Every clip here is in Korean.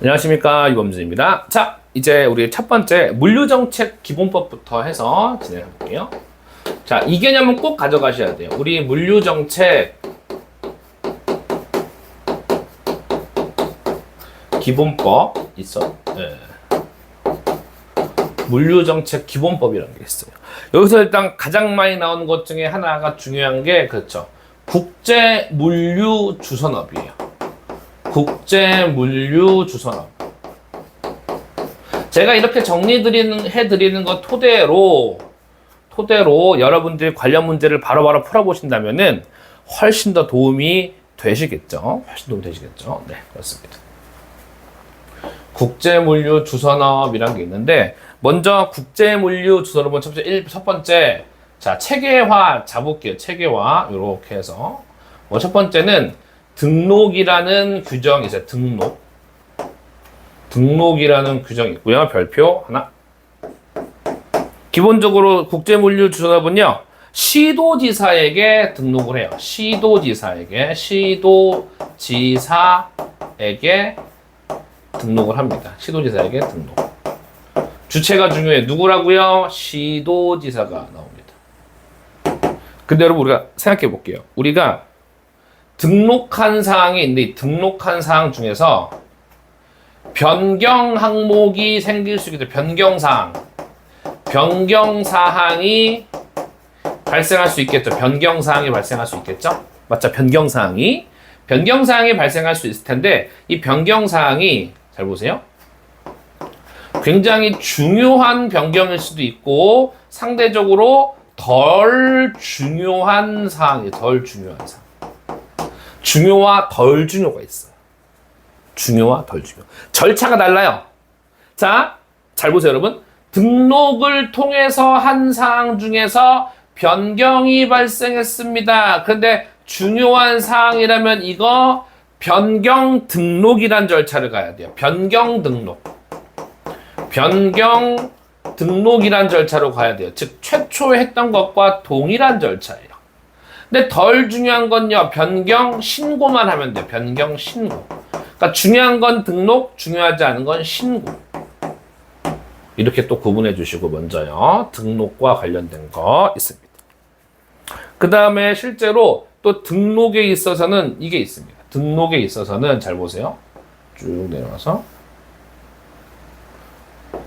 안녕하십니까 유범준입니다. 자 이제 우리 첫 번째 물류정책 기본법부터 해서 진행해 볼게요. 자 이 개념은 꼭 가져가셔야 돼요. 우리 물류정책 기본법 있어. 네. 물류정책 기본법이라는 게 있어요. 여기서 일단 가장 많이 나오는 것 중에 하나가 중요한 게 그렇죠. 국제 물류 주선업이에요. 국제 물류 주선업. 제가 이렇게 정리 드리는 해 드리는 것 토대로 토대로 여러분들이 관련 문제를 바로바로 풀어 보신다면은 훨씬 더 도움이 되시겠죠. 훨씬 도움 되시겠죠. 네, 그렇습니다. 국제 물류 주선업이란 게 있는데 먼저 국제 물류 주선업은 첫 번째 일- 첫 번째 자 체계화 잡을게요. 체계화 이렇게 해서 뭐 첫 번째는 등록이라는 규정이 있어요. 등록. 등록이라는 규정이 있고요. 별표 하나. 기본적으로 국제물류주선업은요. 시도지사에게 등록을 해요. 시도지사에게 시도지사에게 등록을 합니다. 시도지사에게 등록. 주체가 중요해. 누구라고요? 시도지사가 나옵니다. 근데 여러분 우리가 생각해 볼게요. 우리가 등록한 사항이 있는데 이 등록한 사항 중에서 변경 항목이 생길 수 있겠죠. 변경 사항. 변경 사항이 발생할 수 있겠죠. 변경 사항이 발생할 수 있겠죠. 맞죠? 변경 사항이 변경 사항이 발생할 수 있을 텐데 이 변경 사항이 잘 보세요. 굉장히 중요한 변경일 수도 있고 상대적으로 덜 중요한 사항이 덜 중요한 사항. 중요와 덜 중요가 있어요. 중요와 덜 중요. 절차가 달라요. 자, 잘 보세요, 여러분. 등록을 통해서 한 사항 중에서 변경이 발생했습니다. 근데 중요한 사항이라면 이거 변경 등록이란 절차를 가야 돼요. 변경 등록. 변경 등록이란 절차로 가야 돼요. 즉, 최초에 했던 것과 동일한 절차예요. 근데 덜 중요한 건요, 변경 신고만 하면 돼요. 변경 신고. 그러니까 중요한 건 등록, 중요하지 않은 건 신고. 이렇게 또 구분해 주시고 먼저요. 등록과 관련된 거 있습니다. 그 다음에 실제로 또 등록에 있어서는 이게 있습니다. 등록에 있어서는 잘 보세요. 쭉 내려와서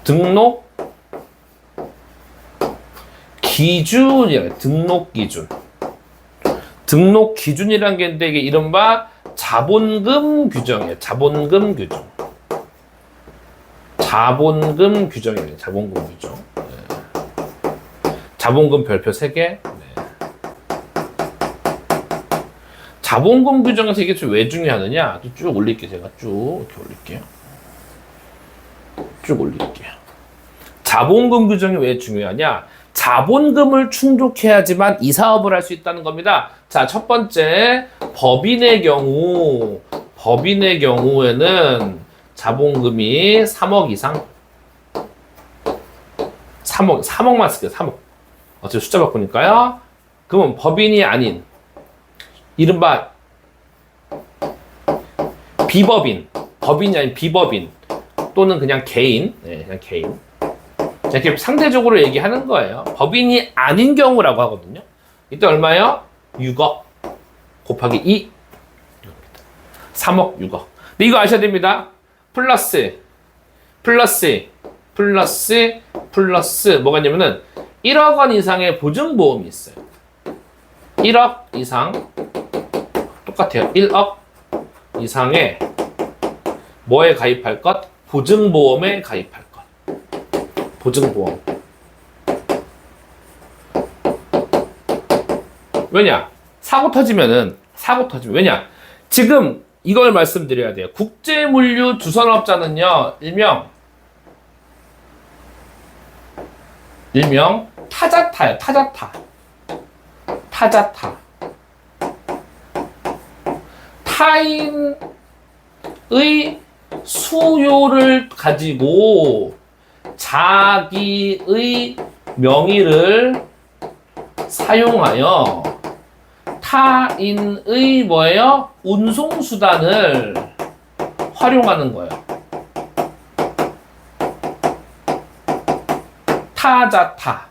등록 기준이에요. 등록 기준. 등록 기준이란 게 있는데 이게 이른바 자본금 규정이에요. 자본금 규정. 자본금 규정이에요. 자본금 규정. 네. 자본금 별표 3개. 네. 자본금 규정에서 이게 좀왜 중요하느냐? 또쭉 올릴게요. 제가 쭉 이렇게 올릴게요. 쭉 올릴게요. 자본금 규정이 왜 중요하냐? 자본금을 충족해야지만 이 사업을 할 수 있다는 겁니다. 자, 첫 번째, 법인의 경우, 법인의 경우에는 자본금이 3억 이상, 3억, 3억만 쓸게요, 3억. 어차피 숫자 바꾸니까요. 그러면 법인이 아닌, 이른바 비법인, 법인이 아닌 비법인, 또는 그냥 개인, 네, 그냥 개인. 자, 이렇게 상대적으로 얘기하는 거예요. 법인이 아닌 경우라고 하거든요. 이때 얼마요? 6억 곱하기 2. 3억 6억. 근데 이거 아셔야 됩니다. 플러스, 플러스, 플러스, 플러스. 뭐가 있냐면은 1억 원 이상의 보증보험이 있어요. 1억 이상. 똑같아요. 1억 이상의 뭐에 가입할 것? 보증보험에 가입할 것. 보증보험. 왜냐? 사고 터지면은 사고 터지면 왜냐? 지금 이걸 말씀드려야 돼요. 국제물류 주선업자는요, 일명 일명 타자타요. 타자타. 타자타. 타인의 수요를 가지고 자기의 명의를 사용하여 타인의 뭐예요? 운송수단을 활용하는 거예요. 타자타.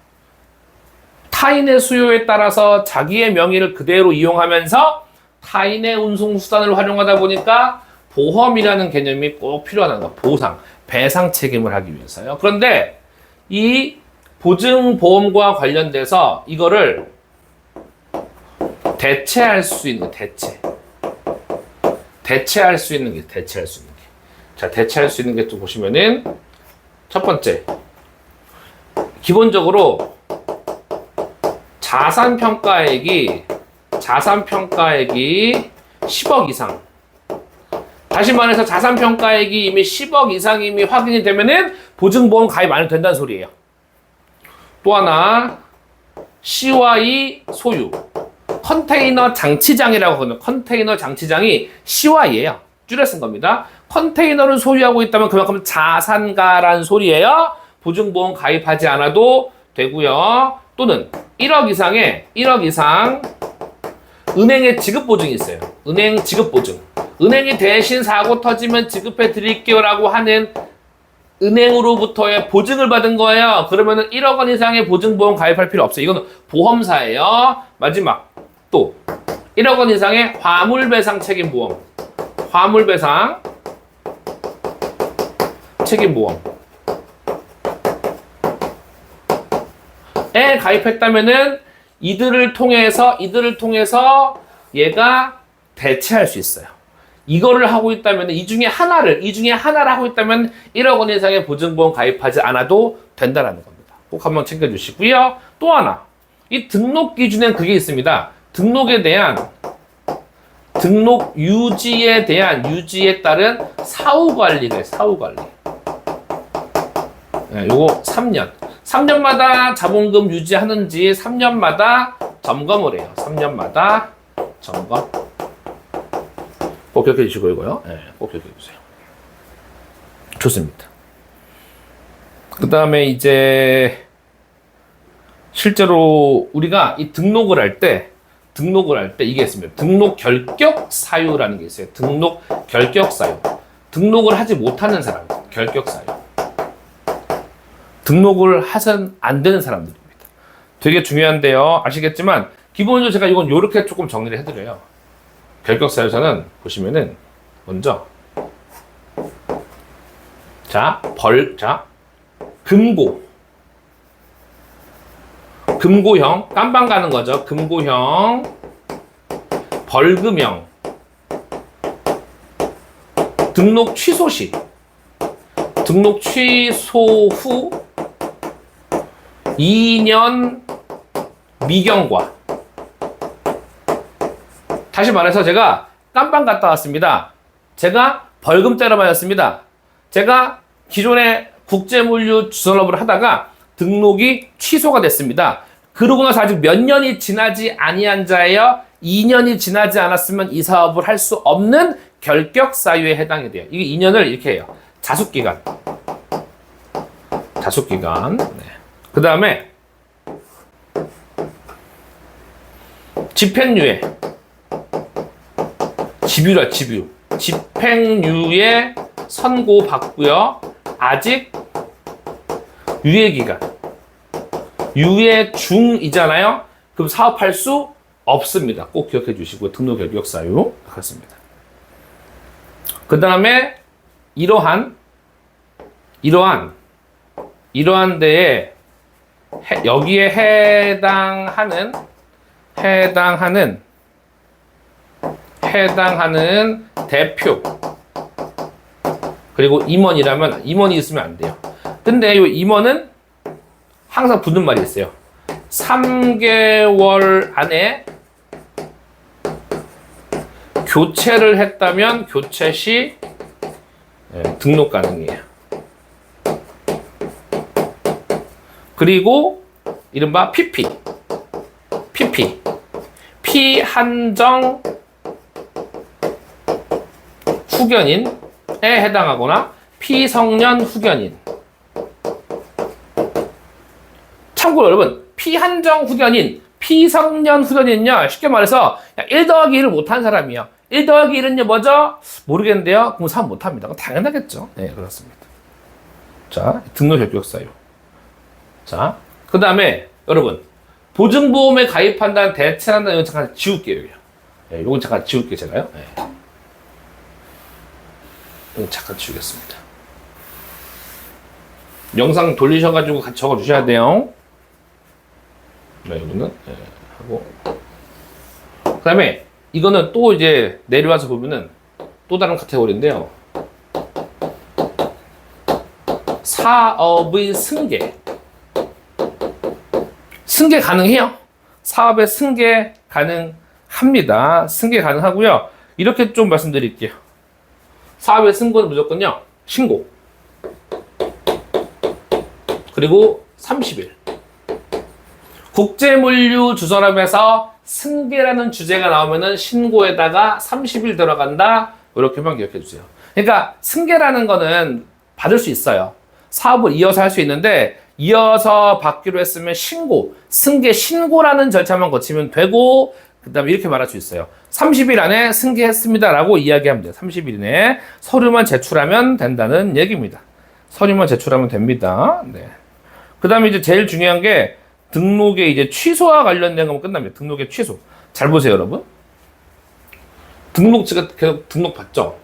타인의 수요에 따라서 자기의 명의를 그대로 이용하면서 타인의 운송수단을 활용하다 보니까 보험이라는 개념이 꼭 필요하다는 거. 보상, 배상 책임을 하기 위해서요. 그런데 이 보증 보험과 관련돼서 이거를 대체할 수 있는 대체. 대체할 수 있는 게 대체할 수 있는 게. 자, 대체할 수 있는 게 또 보시면은 첫 번째. 기본적으로 자산 평가액이 자산 평가액이 10억 이상. 다시 말해서 자산 평가액이 이미 10억 이상임이 확인이 되면은 보증보험 가입 안 해도 된다는 소리예요. 또 하나 CY 소유 컨테이너 장치장이라고 하거든요. 컨테이너 장치장이 CY예요. 줄여 쓴 겁니다. 컨테이너를 소유하고 있다면 그만큼 자산가란 소리예요. 보증보험 가입하지 않아도 되고요. 또는 1억 이상의 1억 이상 은행의 지급 보증이 있어요. 은행 지급 보증. 은행이 대신 사고 터지면 지급해 드릴게요라고 하는 은행으로부터의 보증을 받은 거예요. 그러면은 1억 원 이상의 보증보험 가입할 필요 없어요. 이거는 보험사예요. 마지막 또 1억 원 이상의 화물배상 책임보험. 화물배상 책임보험. 에 가입했다면은 이들을 통해서 이들을 통해서 얘가 대체할 수 있어요. 이거를 하고 있다면 이 중에 하나를 이 중에 하나를 하고 있다면 1억 원 이상의 보증보험 가입하지 않아도 된다라는 겁니다. 꼭 한번 챙겨주시고요. 또 하나 이 등록 기준엔 그게 있습니다. 등록에 대한 등록 유지에 대한 유지에 따른 사후 관리를 사후 관리. 네, 요거 3년. 3년마다 자본금 유지하는지 3년마다 점검을 해요. 3년마다 점검. 꼭 기억해 주시고 이거요. 네, 꼭 기억해 주세요. 좋습니다. 그 다음에 이제 실제로 우리가 이 등록을 할 때 등록을 할 때 이게 있습니다. 등록 결격 사유라는 게 있어요. 등록 결격 사유. 등록을 하지 못하는 사람, 결격 사유. 등록을 하선 안 되는 사람들입니다. 되게 중요한데요. 아시겠지만 기본적으로 제가 이건 이렇게 조금 정리를 해드려요. 결격 사유서는 보시면은 먼저 자, 벌, 자, 금고. 금고형, 깜방 가는 거죠. 금고형, 벌금형, 등록 취소 시, 등록 취소 후 2년 미경과. 다시 말해서 제가 깜방 갔다 왔습니다. 제가 벌금 때려 맞았습니다. 제가 기존에 국제물류 주선업을 하다가 등록이 취소가 됐습니다. 그러고 나서 아직 몇 년이 지나지 아니한 자예요. 2년이 지나지 않았으면 이 사업을 할 수 없는 결격 사유에 해당이 돼요. 이게 2년을 이렇게 해요. 자숙 기간. 자숙 기간. 네. 그 다음에 집행유예. 집유라 집유. 집행유예 선고 받고요. 아직 유예 기간. 유예 중이잖아요. 그럼 사업할 수 없습니다. 꼭 기억해 주시고 등록 결격 사유 그렇습니다. 그 다음에 이러한 이러한 이러한 데에 해- 여기에 해당하는 해당하는 해당하는 대표 그리고 임원이라면 임원이 있으면 안 돼요. 근데 이 임원은 항상 붙는 말이 있어요. 3개월 안에 교체를 했다면 교체 시 예, 등록 가능해요. 그리고 이른바 PP, PP, 피한정 후견인에 해당하거나 피성년 후견인. 참고로 여러분, 피한정 후견인, 피성년 후견인은요, 쉽게 말해서 1 더하기 1을 못한 사람이요. 1 더하기 1은요, 뭐죠? 모르겠는데요. 그럼 3 못합니다. 당연하겠죠. 네, 그렇습니다. 자, 등록 결격 사유. 자, 그 다음에 여러분 보증보험에 가입한다는 대체한다는 이건 잠깐 지울게요. 예, 이건 잠깐 지울게요 제가요. 예. 잠깐 지우겠습니다. 영상 돌리셔가지고 같이 적어주셔야 돼요. 네, 이거는 예, 하고 그 다음에 이거는 또 이제 내려와서 보면은 또 다른 카테고리인데요. 사업의 승계. 승계 가능해요. 사업의 승계 가능합니다. 승계 가능하고요. 이렇게 좀 말씀드릴게요. 사업의 승고는 무조건요. 신고. 그리고 30일. 국제물류 주선업에서 승계라는 주제가 나오면은 신고에다가 30일 들어간다. 이렇게만 기억해 주세요. 그러니까 승계라는 거는 받을 수 있어요. 사업을 이어서 할 수 있는데 이어서 받기로 했으면 신고, 승계 신고라는 절차만 거치면 되고 그 다음에 이렇게 말할 수 있어요. 30일 안에 승계했습니다라고 이야기하면 돼요. 30일 이내에 서류만 제출하면 된다는 얘기입니다. 서류만 제출하면 됩니다. 네. 그 다음에 이제 제일 중요한 게 등록의 이제 취소와 관련된 거면 끝납니다. 등록의 취소. 잘 보세요, 여러분. 등록 제가 계속 등록 받죠.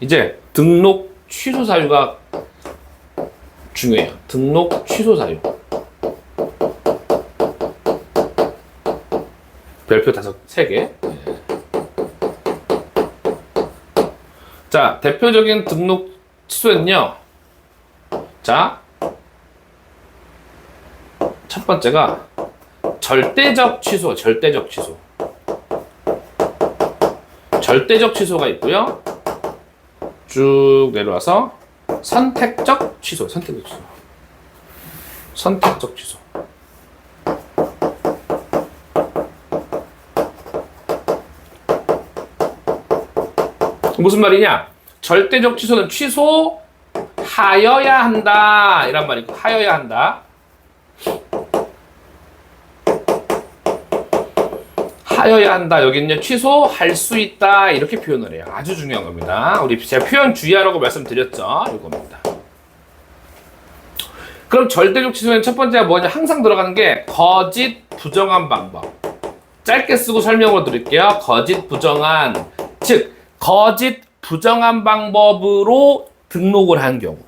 이제 등록 취소 사유가 중요해요. 등록 취소 사유. 별표 다섯 세 개. 예. 자, 대표적인 등록 취소는요. 자, 첫 번째가 절대적 취소, 절대적 취소. 절대적 취소가 있고요. 쭉 내려와서 선택적 취소, 선택적 취소. 선택적 취소. 무슨 말이냐? 절대적 취소는 취소하여야 한다. 이란 말이고, 하여야 한다. 하여야 한다. 여기는요, 취소할 수 있다. 이렇게 표현을 해요. 아주 중요한 겁니다. 우리 제가 표현 주의하라고 말씀드렸죠. 이겁니다. 그럼 절대적 취소는 첫 번째가 뭐냐? 항상 들어가는 게 거짓 부정한 방법. 짧게 쓰고 설명을 드릴게요. 거짓 부정한. 즉, 거짓 부정한 방법으로 등록을 한 경우.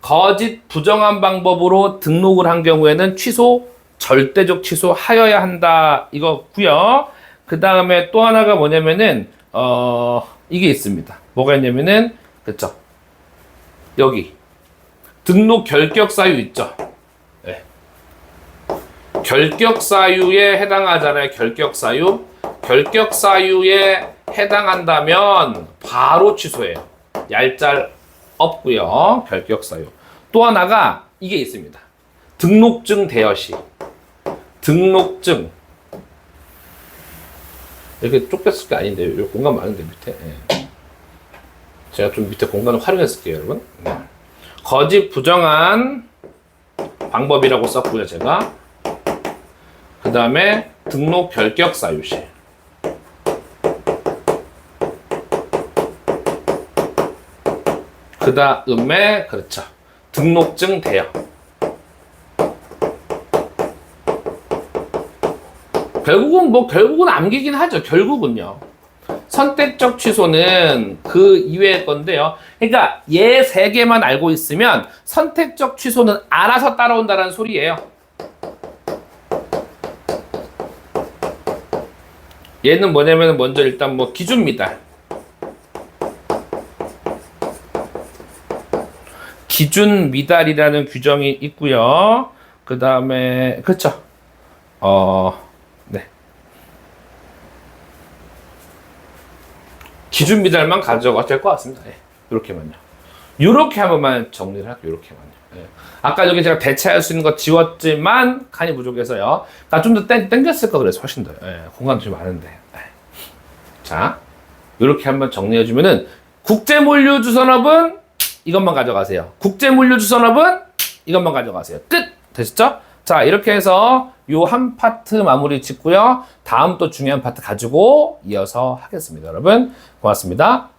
거짓 부정한 방법으로 등록을 한 경우에는 취소, 절대적 취소하여야 한다. 이거고요. 그 다음에 또 하나가 뭐냐면은 어 이게 있습니다. 뭐가 있냐면은 그쵸 여기 등록 결격 사유 있죠. 네. 결격 사유에 해당하잖아요. 결격 사유. 결격 사유에 해당한다면 바로 취소해요. 얄짤 없고요. 결격 사유. 또 하나가 이게 있습니다. 등록증 대여 시. 등록증 이렇게 좁혔을 게 아닌데 여기 공간 많은데 밑에 예. 제가 좀 밑에 공간을 활용했을게요 여러분 네. 거짓 부정한 방법이라고 썼고요 제가 그 다음에 등록 결격 사유시 그 다음에 그렇죠 등록증 대여 결국은 뭐 결국은 암기긴 하죠. 결국은요. 선택적 취소는 그 이외의 건데요. 그러니까 얘 세 개만 알고 있으면 선택적 취소는 알아서 따라온다는 소리예요. 얘는 뭐냐면 먼저 일단 뭐 기준 미달. 기준 미달이라는 규정이 있고요. 그 다음에 그렇죠. 어 네. 기준 미달만 가져가도 될것 같습니다. 네. 이렇게만요. 이렇게 한 번만 정리를 할게요. 이렇게만요. 네. 아까 여기 제가 대체할 수 있는 거 지웠지만 칸이 부족해서요. 나 좀 더 땡겼을 거 그래서 훨씬 더 네. 공간도 좀 많은데. 네. 자, 이렇게 한번 정리해 주면은 국제물류주선업은 이것만 가져가세요. 국제물류주선업은 이것만 가져가세요. 끝! 되셨죠? 자, 이렇게 해서 요 한 파트 마무리 짓고요. 다음 또 중요한 파트 가지고 이어서 하겠습니다. 여러분, 고맙습니다.